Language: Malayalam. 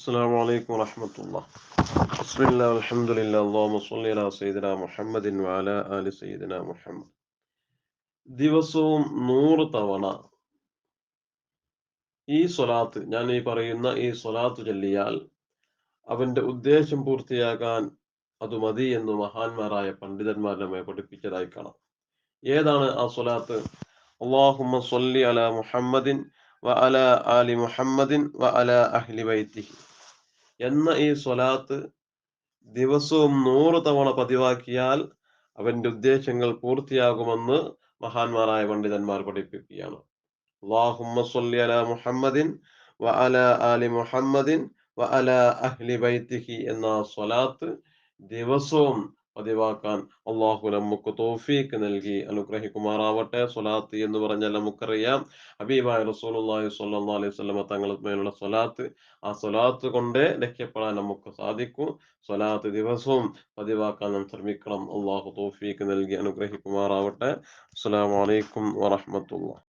السلام عليكم ورحمة الله بسم الله والحمد لله اللهم صل على سيدنا محمد وعلى آل سيدنا محمد ദിവസവും നൂറ് തവണ ഈ സ്വലാത്ത് ഞാൻ ഈ പറയുന്ന ഈ സ്വലാത്ത് ചൊല്ലിയാൽ അവന്റെ ഉദ്ദേശം പൂർത്തിയാകാൻ അത് മതി എന്ന് മഹാന്മാരായ പണ്ഡിതന്മാർ നമ്മെ പഠിപ്പിച്ചതായി കാണാം ഏതാണ് ആ സ്വലാത്ത് അള്ളാഹുമ്മ സ്വല്ലി അല മുഹമ്മദിൻ വ അല ആലി മുഹമ്മദിൻ വ അല അഹ്ലി ബൈത്തിഹി എന്ന ഈ സ്വലാത്ത് ദിവസവും നൂറ് തവണ പതിവാക്കിയാൽ അവന്റെ ഉദ്ദേശങ്ങൾ പൂർത്തിയാകുമെന്ന് മഹാന്മാരായ പണ്ഡിതന്മാർ പഠിപ്പിക്കുകയാണ്. മുഹമ്മദിൻ വ ആലി മുഹമ്മദിൻ അഹ്ലി ബൈത്തിഹി എന്ന സ്വലാത്ത് ദിവസവും പതിവാക്കാൻ അള്ളാഹു നമുക്ക് തോഫീക്ക് നൽകി. അനുഗ്രഹിക്കുമാറാവട്ടെ. സ്വലാത്ത് എന്ന് പറഞ്ഞാൽ നമുക്കറിയാം. ഹബീബായ റസൂലി സ്വല്ലല്ലാഹു അലൈഹി വസല്ലമ തങ്ങളുടെ മേലുള്ള സ്വലാത്ത്. ആ സ്വലാത്ത് കൊണ്ട് രക്ഷപ്പെടാൻ നമുക്ക് സാധിക്കും. സ്വലാത്ത് ദിവസവും പതിവാക്കാൻ നാം ശ്രമിക്കണം. അള്ളാഹു തോഫീക്ക് നൽകി അനുഗ്രഹിക്കുമാറാവട്ടെ. അസ്സലാമു അലൈക്കും വറഹ്മത്തുള്ളാഹി.